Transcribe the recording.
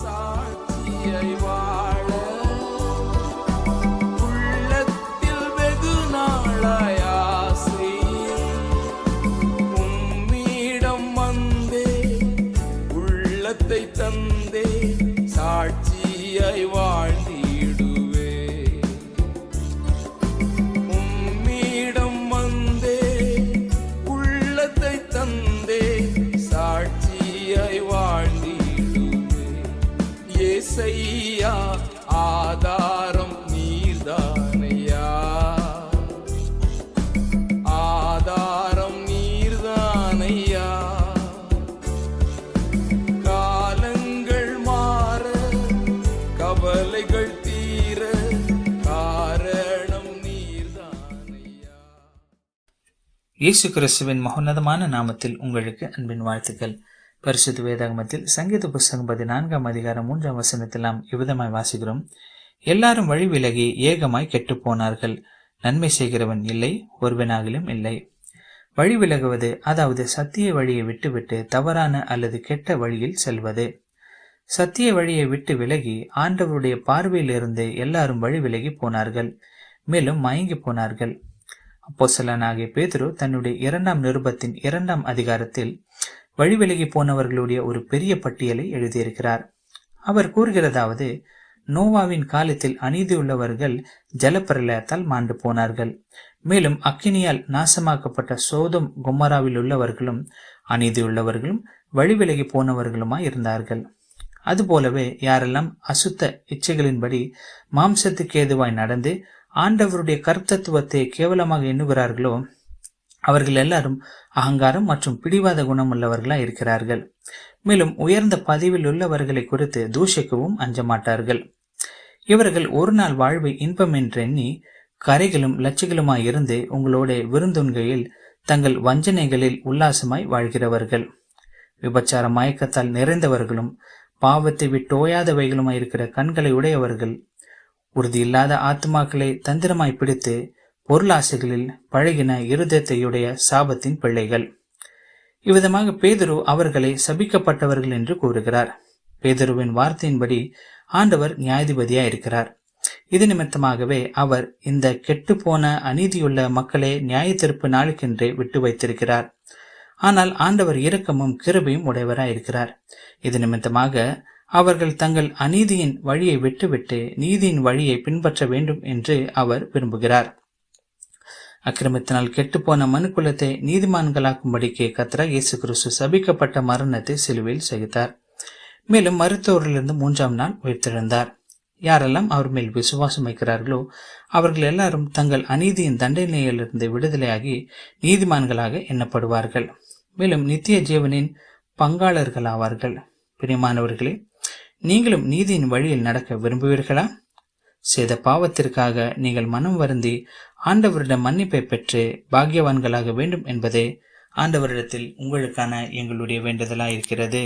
சாட்சியை வாழ ஏசையா ஆதாரம் நீர்தானையா? ஆதாரம் நீர்தானையா? காலங்கள் மாற கவலைகள் தீர காரணம் நீர்தானையா? இயேசு கிறிஸ்துவின் மகோன்னதமான நாமத்தில் உங்களுக்கு அன்பின் வாழ்த்துக்கள். பரிசுத்த வேதாகமத்தில் சங்கீத புஸ்தகம் பதினான்காம் அதிகாரம் மூன்றாம் வசனத்தில் நாம் இவ்விதமாய் வாசிக்கிறோம். எல்லாரும் வழி விலகி ஏகமாய் கெட்டுப்போனார்கள். நன்மை செய்கிறவன் இல்லை ஒருவனாகிலும் இல்லை. வழி விலகுவது அதாவது சத்திய வழியை விட்டுவிட்டு தவறான அல்லது கெட்ட வழியில் செல்வது. சத்திய வழியை விட்டு விலகி ஆண்டவருடைய பார்வையிலிருந்து எல்லாரும் வழி விலகி போனார்கள். மேலும் மயங்கி போனார்கள். அப்போஸ்தலனாகிய பேதுரு தன்னுடைய இரண்டாம் நிருபத்தின் இரண்டாம் அதிகாரத்தில் வழிவிலகி போனவர்களுடைய ஒரு பெரிய பட்டியலை எழுதியிருக்கிறார். அவர் கூறுகிறதாவது நோவாவின் காலத்தில் அநீதியுள்ளவர்கள் ஜலப்பிரளயத்தால் மாண்டு போனார்கள். மேலும் அக்கினியால் நாசமாக்கப்பட்ட சோதம் குமராவில் உள்ளவர்களும் அநீதியுள்ளவர்களும் வழி விலகி போனவர்களுமாய் இருந்தார்கள். அதுபோலவே யாரெல்லாம் அசுத்த இச்சைகளின்படி மாம்சத்துக்கு ஏதுவாய் நடந்து ஆண்டவருடைய கர்த்தத்துவத்தை கேவலமாக எண்ணுகிறார்களோ அவர்கள் எல்லாரும் அகங்காரம் மற்றும் பிடிவாத குணமுள்ளவர்களாய் இருக்கிறார்கள். மேலும் உயர்ந்த பதிவில் உள்ளவர்களை குறித்து தூஷிக்கவும் அஞ்ச மாட்டார்கள் இவர்கள் ஒரு நாள் வாழ்வை இன்பம் என்றெண்ணி கரைகளும் லட்சிகளுமாய் இருந்து உங்களோட விருந்துண்கையில் தங்கள் வஞ்சனைகளில் உல்லாசமாய் வாழ்கிறவர்கள். விபச்சார மயக்கத்தால் நிறைந்தவர்களும் பாவத்தை விட்டோயாதவைகளுமாய் இருக்கிற கண்களை உடையவர்கள் உறுதியில்லாத ஆத்மாக்களை தந்திரமாய் பிடித்து பொருளாசைகளில் பழகின இருதயத்தையுடைய சாபத்தின் பிள்ளைகள். இவ்விதமாக பேதுரு அவர்களை சபிக்கப்பட்டவர்கள் என்று கூறுகிறார். பேதுருவின் வார்த்தையின்படி ஆண்டவர் நியாயாதிபதியாய் இருக்கிறார் இது நிமித்தமாகவே அவர் இந்த கெட்டுப்போன அநீதியுள்ள மக்களை நியாய தீர்ப்பு நாளுக்கென்றே விட்டு வைத்திருக்கிறார். ஆனால் ஆண்டவர் இரக்கமும் கிருபையும் உடையவராயிருக்கிறார். இது நிமித்தமாக அவர்கள் தங்கள் அநீதியின் வழியை விட்டுவிட்டு நீதியின் வழியை பின்பற்ற வேண்டும் என்று அவர் விரும்புகிறார். அக்கிரமத்தினால் கெட்டுப்போன மனுக்குலத்தை நீதிமான்களாக்கும்படிக்கு கத்ரா இயேசு கிறிஸ்து சபிக்கப்பட்ட மரணத்தை சிலுவையில் சகித்தார் மேலும் மருத்துவரிலிருந்து மூன்றாம் நாள் உயிர்த்தெழுந்தார். யாரெல்லாம் அவர் மேல் விசுவாசம் வைக்கிறார்களோ அவர்கள் எல்லாரும் தங்கள் அநீதியின் தண்டனையிலிருந்து விடுதலையாகி நீதிமான்களாக எண்ணப்படுவார்கள். மேலும் நித்திய ஜீவனின் பங்காளர்களாவார்கள். பிரியமானவர்களே நீங்களும் நீதியின் வழியில் நடக்க விரும்புவீர்களா? செய்த பாவத்திற்காக நீங்கள் மனம் வருந்தி ஆண்டவரிடம் மன்னிப்பை பெற்று பாக்கியவான்களாக வேண்டும் என்பதே ஆண்டவரிடத்தில் உங்களுக்கான எங்களுடைய வேண்டுதலாக இருக்கிறது